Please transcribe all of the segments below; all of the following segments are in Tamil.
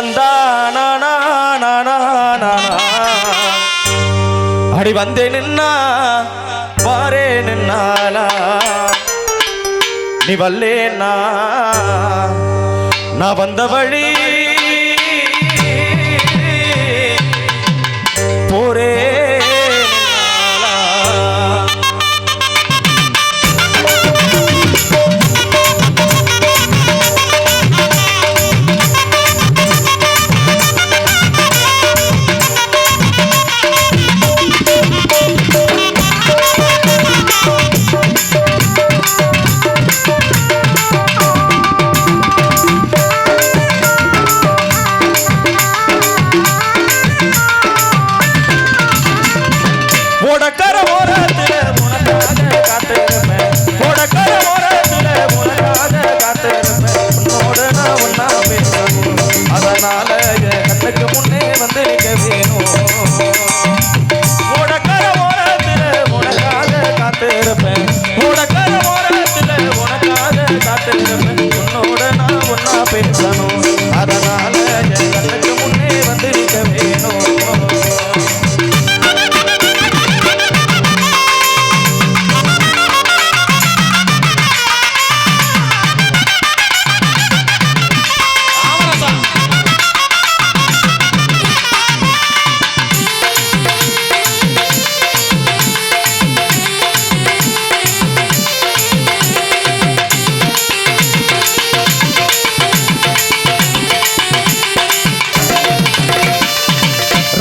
வந்தானா அடி வந்தே நின்னா பாரே நின்னானா நீ. வல்லேனா நான் வந்த வழி तेरे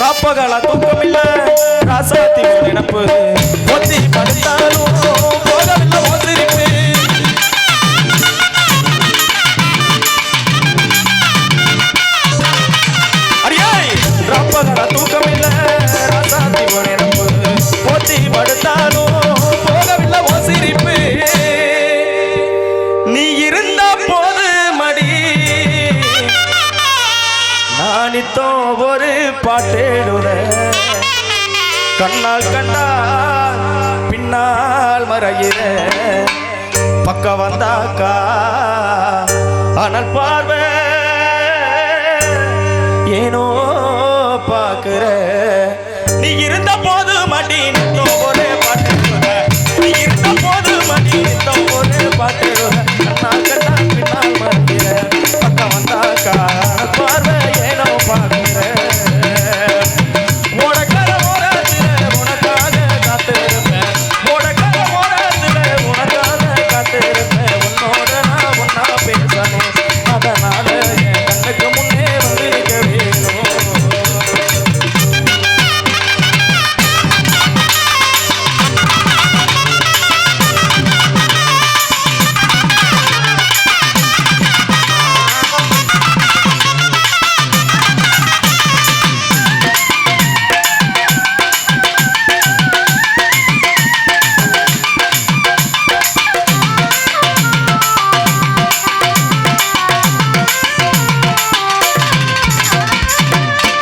ராப்பகல தூக்கமில்ல. ராசாத்தி ஒரு நினப்பு. ஒத்தி படுத்தாலும் போகவில்லை. கண்ணால் கண்டால் பின்னால் மறையிற பக்க வந்தாக்கா. ஆனால் பார்வை ஏனோ பார்க்கிற நீ இருந்த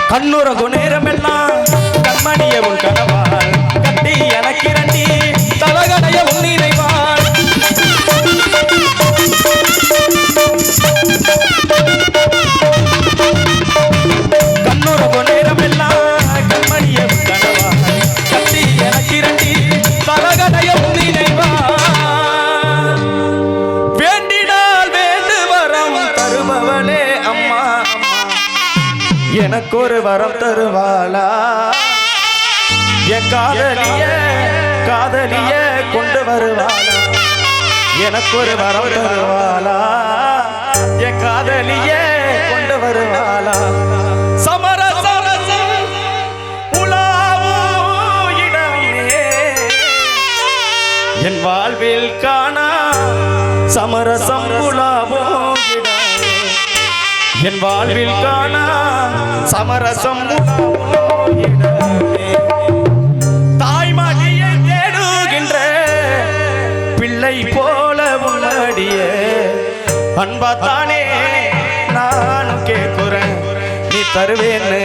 கண்ணுறகு நேரமெல்லாம் கண்மணிய உன் கனவால் கட்டி எனக்கு இரண்டி எனக்கு ஒரு வரம் தருவாளா? என் காதலிய காதலிய கொண்டு வருவாளா? எனக்கு ஒரு வரம் தருவாளா? என் காதலிய கொண்டு வருவாளா? சமர என் வாழ்வில் காணா சமரசம் உலாவோ. என் வாழ்வில் காணா சமரசம் உலாவும் தேடுகின்ற பிள்ளை போல உள்ளடிய. அன்பா தானே நானும் கேட்குறேன் நீ தருவேன்னு.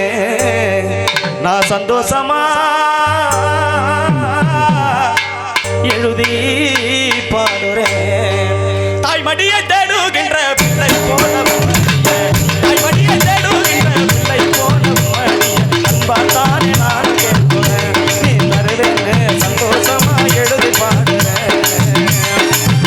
நான் சந்தோஷமா எழுதி பாடுறேன். தாய்மடியை தே